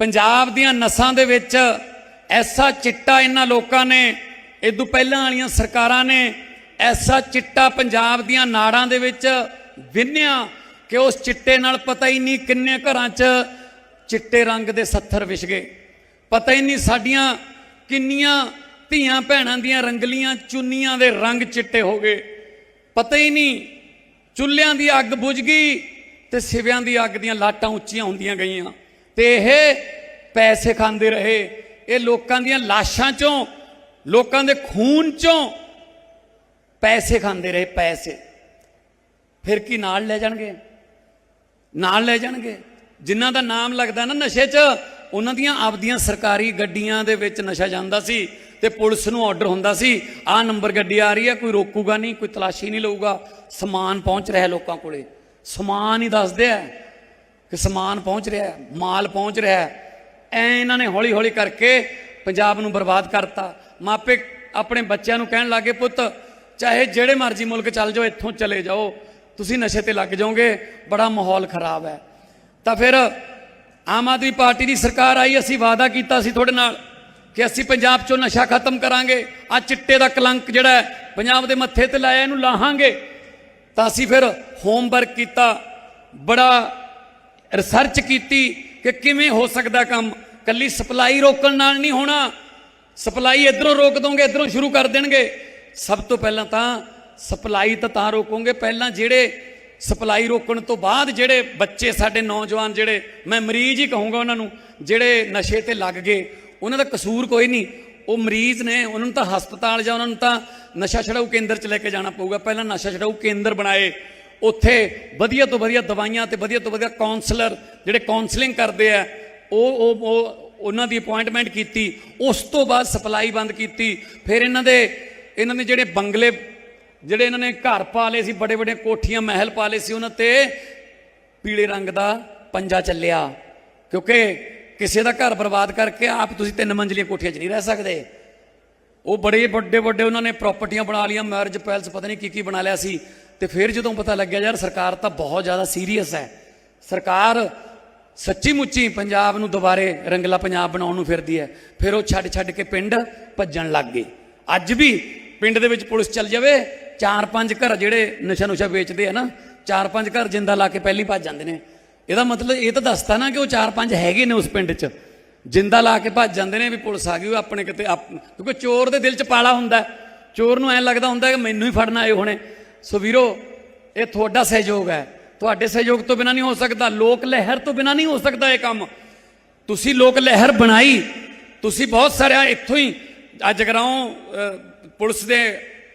ਪੰਜਾਬ ਦੀਆਂ ਨਸਾਂ ਦੇ ਵਿੱਚ ਐਸਾ ਚਿੱਟਾ ਇਹਨਾਂ ਲੋਕਾਂ ਨੇ ਇਦੋਂ ਪਹਿਲਾਂ ਵਾਲੀਆਂ ਸਰਕਾਰਾਂ ਨੇ ਐਸਾ ਚਿੱਟਾ ਪੰਜਾਬ ਦੀਆਂ ਨਾੜਾਂ ਦੇ ਵਿੱਚ ਵਿੰਨਿਆ ਕਿ ਉਸ ਚਿੱਟੇ ਨਾਲ ਪਤਾ ਹੀ ਨਹੀਂ ਕਿੰਨੇ ਘਰਾਂ 'ਚ ਚਿੱਟੇ ਰੰਗ ਦੇ ਸੱਥਰ ਵਿਛ ਗਏ। ਪਤਾ ਹੀ ਨਹੀਂ ਸਾਡੀਆਂ ਕਿੰਨੀਆਂ ਧੀਆਂ ਭੈਣਾਂ ਦੀਆਂ ਰੰਗਲੀਆਂ ਚੁੰਨੀਆਂ ਦੇ ਰੰਗ ਚਿੱਟੇ ਹੋ ਗਏ। ਪਤਾ ਹੀ ਨਹੀਂ ਚੁੱਲ੍ਹਿਆਂ ਦੀ ਅੱਗ ਬੁਝ ਗਈ ਤੇ ਸਿਵਿਆਂ ਦੀ ਅੱਗ ਦੀਆਂ ਲਾਟਾਂ ਉੱਚੀਆਂ ਹੁੰਦੀਆਂ ਗਈਆਂ। ਤੇ ਇਹ ਪੈਸੇ ਖਾਂਦੇ ਰਹੇ। ਇਹ ਲੋਕਾਂ ਦੀਆਂ ਲਾਸ਼ਾਂ ਚੋਂ, ਲੋਕਾਂ ਦੇ ਖੂਨ ਚੋਂ ਪੈਸੇ ਖਾਂਦੇ ਰਹੇ, ਪੈਸੇ। ਫਿਰ ਕੀ ਨਾਲ ਲੈ ਜਾਣਗੇ? ਨਾਲ ਲੈ ਜਾਣਗੇ। ਜਿਨ੍ਹਾਂ ਦਾ ਨਾਮ ਲੱਗਦਾ ਨਾ ਨਸ਼ੇ 'ਚ, ਉਹਨਾਂ ਦੀਆਂ ਆਪਦੀਆਂ ਸਰਕਾਰੀ ਗੱਡੀਆਂ ਦੇ ਵਿੱਚ ਨਸ਼ਾ ਜਾਂਦਾ ਸੀ ਤੇ ਪੁਲਿਸ ਨੂੰ ਆਰਡਰ ਹੁੰਦਾ ਸੀ, ਆਹ ਨੰਬਰ ਗੱਡੀ ਆ ਰਹੀ ਹੈ, ਕੋਈ ਰੋਕੂਗਾ ਨਹੀਂ, ਕੋਈ ਤਲਾਸ਼ੀ ਨਹੀਂ ਲਊਗਾ। ਸਮਾਨ ਪਹੁੰਚ ਰਿਹਾ ਲੋਕਾਂ ਕੋਲੇ। ਸਮਾਨ ਹੀ ਦੱਸਦੇ ਆ। ਕਿ ਸਮਾਨ ਪਹੁੰਚ ਰਿਹਾ ਹੈ, ਮਾਲ ਪਹੁੰਚ ਰਿਹਾ ਹੈ। ਐ ਇਹਨਾਂ ਨੇ ਹੌਲੀ ਹੌਲੀ ਕਰਕੇ ਪੰਜਾਬ ਨੂੰ ਬਰਬਾਦ ਕਰਤਾ। ਮਾਪੇ ਆਪਣੇ ਬੱਚਿਆਂ ਨੂੰ ਕਹਿਣ ਲੱਗੇ ਪੁੱਤ ਚਾਹੇ ਜਿਹੜੇ ਮਰਜ਼ੀ ਮੁਲਕ ਚੱਲ ਜਾਓ ਇੱਥੋਂ ਚਲੇ ਜਾਓ। ਤੁਸੀਂ ਨਸ਼ੇ ਤੇ ਲੱਗ ਜਾਓਗੇ ਬੜਾ ਮਾਹੌਲ ਖਰਾਬ ਹੈ। ਤਾਂ ਫਿਰ ਆਮ ਆਦਮੀ ਪਾਰਟੀ ਦੀ ਸਰਕਾਰ ਆਈ ਅਸੀਂ ਵਾਅਦਾ ਕੀਤਾ ਸੀ ਤੁਹਾਡੇ ਨਾਲ ਕਿ ਅਸੀਂ ਪੰਜਾਬ ਚੋਂ ਨਸ਼ਾ ਖਤਮ ਕਰਾਂਗੇ। ਆ ਚਿੱਟੇ ਦਾ ਕਲੰਕ ਜਿਹੜਾ ਪੰਜਾਬ ਦੇ ਮੱਥੇ ਤੇ ਲਾਇਆ ਇਹਨੂੰ ਲਾਹਾਂਗੇ। ਤਾਂ ਅਸੀਂ ਫਿਰ ਹੋਮਵਰਕ ਕੀਤਾ। ਬੜਾ ਰਿਸਰਚ ਕੀਤੀ ਕਿ ਕਿਵੇਂ ਹੋ ਸਕਦਾ ਕੰਮ। ਕੱਲੀ ਸਪਲਾਈ ਰੋਕਣ ਨਾਲ ਨਹੀਂ ਹੋਣਾ। ਸਪਲਾਈ ਇਧਰੋਂ ਰੋਕ ਦੋਗੇ, ਇਧਰੋਂ ਸ਼ੁਰੂ ਕਰ ਦੇਣਗੇ। ਸਭ ਤੋਂ ਪਹਿਲਾਂ ਤਾਂ ਸਪਲਾਈ ਤਾਂ ਤਾਂ ਰੋਕੋਗੇ। ਪਹਿਲਾਂ ਜਿਹੜੇ ਸਪਲਾਈ ਰੋਕਣ ਤੋਂ ਬਾਅਦ ਜਿਹੜੇ ਬੱਚੇ ਸਾਡੇ ਨੌਜਵਾਨ ਜਿਹੜੇ, ਮੈਂ ਮਰੀਜ਼ ਹੀ ਕਹੂੰਗਾ ਉਹਨਾਂ ਨੂੰ, ਜਿਹੜੇ ਨਸ਼ੇ ਤੇ ਲੱਗ ਗਏ, ਉਹਨਾਂ ਦਾ ਕਸੂਰ ਕੋਈ ਨਹੀਂ। ਉਹ ਮਰੀਜ਼ ਨੇ, ਉਹਨਾਂ ਨੂੰ ਤਾਂ ਹਸਪਤਾਲ ਜਾਂ ਉਹਨਾਂ ਨੂੰ ਤਾਂ ਨਸ਼ਾ ਛਡਾਊ ਕੇਂਦਰ 'ਚ ਲੈ ਕੇ ਜਾਣਾ ਪਊਗਾ। ਪਹਿਲਾਂ ਨਸ਼ਾ ਛਡਾਊ ਕੇਂਦਰ ਬਣਾਏ। ਉੱਥੇ ਵਧੀਆ ਤੋਂ ਵਧੀਆ ਦਵਾਈਆਂ ਤੇ ਵਧੀਆ ਤੋਂ ਵਧੀਆ ਕਾਉਂਸਲਰ ਜਿਹੜੇ ਕਾਉਂਸਲਿੰਗ ਕਰਦੇ ਆ, ਉਹ ਉਹ ਉਹਨਾਂ ਦੀ ਅਪਾਇੰਟਮੈਂਟ ਕੀਤੀ, ਉਸ ਤੋਂ ਬਾਅਦ ਸਪਲਾਈ ਬੰਦ ਕੀਤੀ, ਫਿਰ ਇਹਨਾਂ ਦੇ ਇਹਨਾਂ ਦੇ ਜਿਹੜੇ ਬੰਗਲੇ, ਜਿਹੜੇ ਇਹਨਾਂ ਨੇ ਘਰ ਪਾ ਲਏ ਸੀ, ਬੜੇ ਵੱਡੇ ਕੋਠੀਆਂ, ਮਹਿਲ ਪਾ ਲਏ ਸੀ, ਉਹਨਾਂ ਤੇ ਪੀਲੇ ਰੰਗ ਦਾ ਪੰਜਾ ਚੱਲਿਆ। ਕਿਉਂਕਿ ਕਿਸੇ ਦਾ ਘਰ ਬਰਬਾਦ ਕਰਕੇ ਆਪ ਤੁਸੀਂ ਤਿੰਨ ਮੰਜ਼ਲੀਆਂ ਕੋਠੀਆਂ 'ਚ ਨਹੀਂ ਰਹਿ ਸਕਦੇ। ਉਹ ਬੜੇ ਵੱਡੇ ਵੱਡੇ ਉਹਨਾਂ ਨੇ ਪ੍ਰਾਪਰਟੀਆਂ ਬਣਾ ਲਈਆਂ ਮੈਰਿਜ ਪੈਲਸ ਪਤਾ ਨਹੀਂ ਕੀ ਕੀ ਬਣਾ ਲਿਆ ਸੀ। ਤੇ ਫਿਰ ਜਦੋਂ ਪਤਾ ਲੱਗਿਆ ਯਾਰ ਸਰਕਾਰ ਤਾਂ ਬਹੁਤ ਜ਼ਿਆਦਾ ਸੀਰੀਅਸ ਹੈ। ਸਰਕਾਰ ਸੱਚੀ ਮੁੱਚੀ ਪੰਜਾਬ ਨੂੰ ਦੁਬਾਰੇ ਰੰਗਲਾ ਪੰਜਾਬ ਬਣਾਉਣ ਨੂੰ ਫਿਰਦੀ ਹੈ। ਫਿਰ ਉਹ ਛੱਡ ਛੱਡ ਕੇ ਪਿੰਡ ਭੱਜਣ ਲੱਗ ਗਏ। ਅੱਜ ਵੀ ਪਿੰਡ ਦੇ ਵਿੱਚ ਪੁਲਿਸ ਚੱਲ ਜਾਵੇ ਚਾਰ ਪੰਜ ਘਰ ਜਿਹੜੇ ਨਸ਼ਾ ਨੁਸ਼ਾ ਵੇਚਦੇ ਆ ਨਾ ਚਾਰ ਪੰਜ ਘਰ ਜਿੰਦਾ ਲਾ ਕੇ ਪਹਿਲੀ ਭੱਜ ਜਾਂਦੇ ਨੇ। ਇਹਦਾ ਮਤਲਬ ਇਹ ਤਾਂ ਦੱਸਦਾ ਨਾ ਕਿ ਉਹ ਚਾਰ ਪੰਜ ਹੈਗੇ ਨੇ ਉਸ ਪਿੰਡ 'ਚ। ਜਿੰਦਾ ਲਾ ਕੇ ਭੱਜ ਜਾਂਦੇ ਨੇ ਵੀ ਪੁਲਿਸ ਆ ਗਈ, ਉਹ ਆਪਣੇ ਕਿਤੇ ਆਪ- ਕਿਉਂਕਿ ਚੋਰ ਦੇ ਦਿਲ 'ਚ ਪਾਲਾ ਹੁੰਦਾ ਚੋਰ ਨੂੰ ਐ ਲੱਗਦਾ ਹੁੰਦਾ ਕਿ ਮੈਨੂੰ ਹੀ ਫੜਨਾ ਆਏ ਹੋਣੇ। ਸੋ ਵੀਰੋ, ਇਹ ਤੁਹਾਡਾ ਸਹਿਯੋਗ ਹੈ। ਤੁਹਾਡੇ ਸਹਿਯੋਗ ਤੋਂ ਬਿਨਾ ਨਹੀਂ ਹੋ ਸਕਦਾ। ਲੋਕ ਲਹਿਰ ਤੋਂ ਬਿਨਾ ਨਹੀਂ ਹੋ ਸਕਦਾ ਇਹ ਕੰਮ। ਤੁਸੀਂ ਲੋਕ ਲਹਿਰ ਬਣਾਈ। ਤੁਸੀਂ ਬਹੁਤ ਸਾਰਿਆਂ ਇੱਥੋਂ ਹੀ ਅੱਜ ਜਗਰਾਉਂ ਪੁਲਿਸ ਦੇ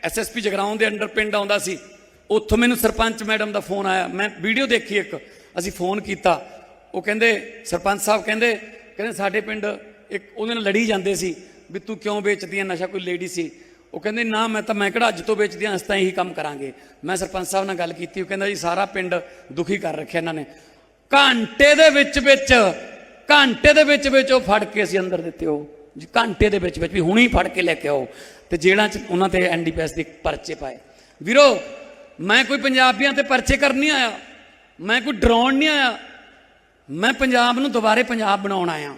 ਐਸਐਸਪੀ ਜਗਰਾਉਂ ਦੇ ਅੰਡਰ ਪਿੰਡ ਆਉਂਦਾ ਸੀ। ਉੱਥੋਂ ਮੈਨੂੰ ਸਰਪੰਚ ਮੈਡਮ ਦਾ ਫੋਨ ਆਇਆ। ਮੈਂ ਵੀਡੀਓ ਦੇਖੀ ਇੱਕ। ਅਸੀਂ ਫੋਨ ਕੀਤਾ। ਉਹ ਕਹਿੰਦੇ, ਸਰਪੰਚ ਸਾਹਿਬ ਕਹਿੰਦੇ ਕਹਿੰਦੇ ਸਾਡੇ ਪਿੰਡ ਇੱਕ ਉਹਦੇ ਨਾਲ ਲੜੀ ਜਾਂਦੇ ਸੀ ਵੀ ਤੂੰ ਕਿਉਂ ਵੇਚਦੀ ਆ ਨਸ਼ਾ ਕੋਈ ਲੇਡੀ ਸੀ। ਉਹ ਕਹਿੰਦੇ, ਨਾ, ਮੈਂ ਤਾਂ, ਮੈਂ ਕਿਹੜਾ ਅੱਜ ਤੋਂ ਵੇਚਦੀ ਹਾਂ ਅਸੀਂ ਤਾਂ ਇਹੀ ਕੰਮ ਕਰਾਂਗੇ। ਮੈਂ ਸਰਪੰਚ ਸਾਹਿਬ ਨਾਲ ਗੱਲ ਕੀਤੀ, ਉਹ ਕਹਿੰਦਾ, ਜੀ, ਸਾਰਾ ਪਿੰਡ ਦੁਖੀ ਕਰ ਰੱਖਿਆ ਇਹਨਾਂ ਨੇ। ਘੰਟੇ ਦੇ ਵਿੱਚ ਵਿੱਚ, ਘੰਟੇ ਦੇ ਵਿੱਚ ਵਿੱਚ ਉਹ ਫੜ ਕੇ ਅਸੀਂ ਅੰਦਰ ਦਿੱਤੇ ਉਹ। ਜੀ, ਘੰਟੇ ਦੇ ਵਿੱਚ ਵਿੱਚ ਵੀ ਹੁਣੀ ਫੜ ਕੇ ਲੈ ਕੇ ਆਓ। ਤੇ ਜੇਲ੍ਹਾਂ 'ਚ ਉਹਨਾਂ ਤੇ ਐਨਡੀਪੀਐਸ ਦੇ ਪਰਚੇ ਪਾਏ। ਵੀਰੋ, ਮੈਂ ਕੋਈ ਪੰਜਾਬੀਆਂ ਤੇ ਪਰਚੇ ਕਰਨ ਨਹੀਂ ਆਇਆ। ਮੈਂ ਕੋਈ ਡਰਾਉਣ ਨਹੀਂ ਆਇਆ। ਮੈਂ ਪੰਜਾਬ ਨੂੰ ਦੁਬਾਰੇ ਪੰਜਾਬ ਬਣਾਉਣ ਆਇਆ।